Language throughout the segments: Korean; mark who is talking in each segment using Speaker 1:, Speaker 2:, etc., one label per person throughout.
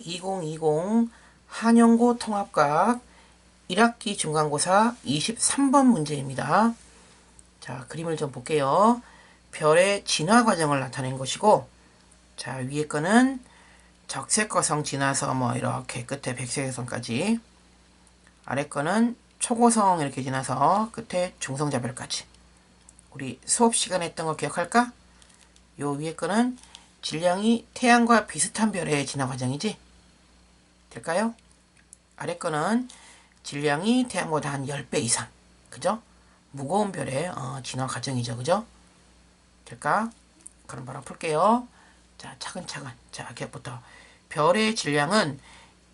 Speaker 1: 2020 한영고 통합과학 1학기 중간고사 23번 문제입니다. 자, 그림을 좀 볼게요. 별의 진화 과정을 나타낸 것이고, 자, 위에 거는 적색거성 지나서 뭐 이렇게 끝에 백색거성까지, 아래 거는 초고성 이렇게 지나서 끝에 중성자별까지. 우리 수업 시간에 했던 거 기억할까? 요 위에 거는 질량이 태양과 비슷한 별의 진화 과정이지? 될까요? 아래 거는 질량이 태양보다 한 10배 이상. 그죠? 무거운 별의 어, 진화 과정이죠. 그죠? 될까? 그럼 바로 풀게요. 자, 차근차근. 자, 기억부터. 별의 질량은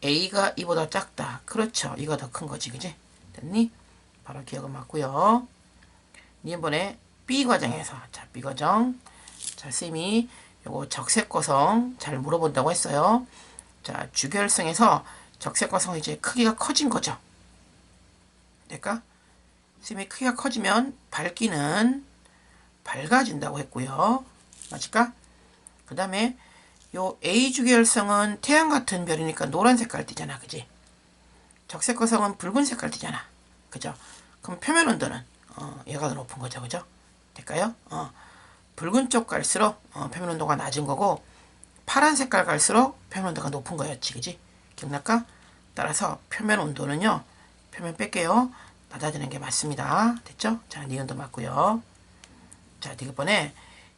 Speaker 1: A가 이보다 작다. 그렇죠. 이가 더큰 거지. 그지? 됐니? 바로 기억을 맞고요. 이번에 B 과정에서 자, B 과정. 자, 쌤이 요거 적색 거성 잘 물어본다고 했어요. 자, 주결성에서 적색거성 이제 크기가 커진 거죠. 될까? 쌤이 크기가 커지면 밝기는 밝아진다고 했고요. 맞을까? 그 다음에 요 A 주결성은 태양 같은 별이니까 노란 색깔 띠잖아. 그지? 적색거성은 붉은 색깔 띠잖아. 그죠? 그럼 표면 온도는 어, 얘가 더 높은 거죠. 그죠? 될까요? 어, 붉은 쪽 갈수록 어, 표면 온도가 낮은 거고 파란 색깔 갈수록 표면 온도가 높은 거였지. 그지? 기억날까? 따라서 표면 온도는요. 표면 뺄게요. 낮아지는 게 맞습니다. 됐죠? 자, 니은도 맞고요. 자, 이번에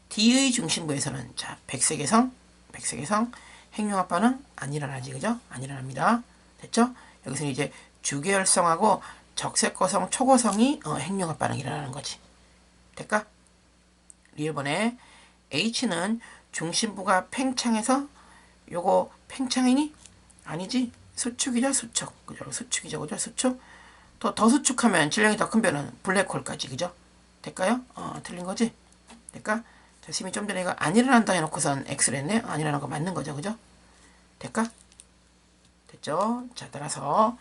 Speaker 1: D의 중심부에서는 자, 백색의 성, 백색의 성, 핵융합반응 안 일어나지. 그죠? 안 일어납니다. 됐죠? 여기서는 이제 주계열성하고 적색거성, 초고성이 어, 핵융합 반응이 일어나는 거지. 될까? 리을번에 H는 중심부가 팽창해서 요거 팽창이니? 아니지. 수축이죠, 수축. 그죠? 수축이죠, 그죠? 수축. 더, 더 수축하면 질량이 더큰 별은 블랙홀까지, 그죠? 될까요? 어, 틀린 거지? 될까? 자, 심이 좀 전에 이거 안 일어난다 해놓고선 X를 했네? 안 일어난 거 맞는 거죠, 그죠? 될까? 됐죠? 자, 따라서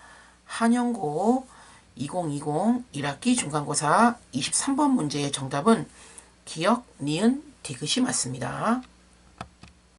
Speaker 1: 한영고 2020 1학기 중간고사 23번 문제의 정답은 기억, 니은, 디귿이 맞습니다.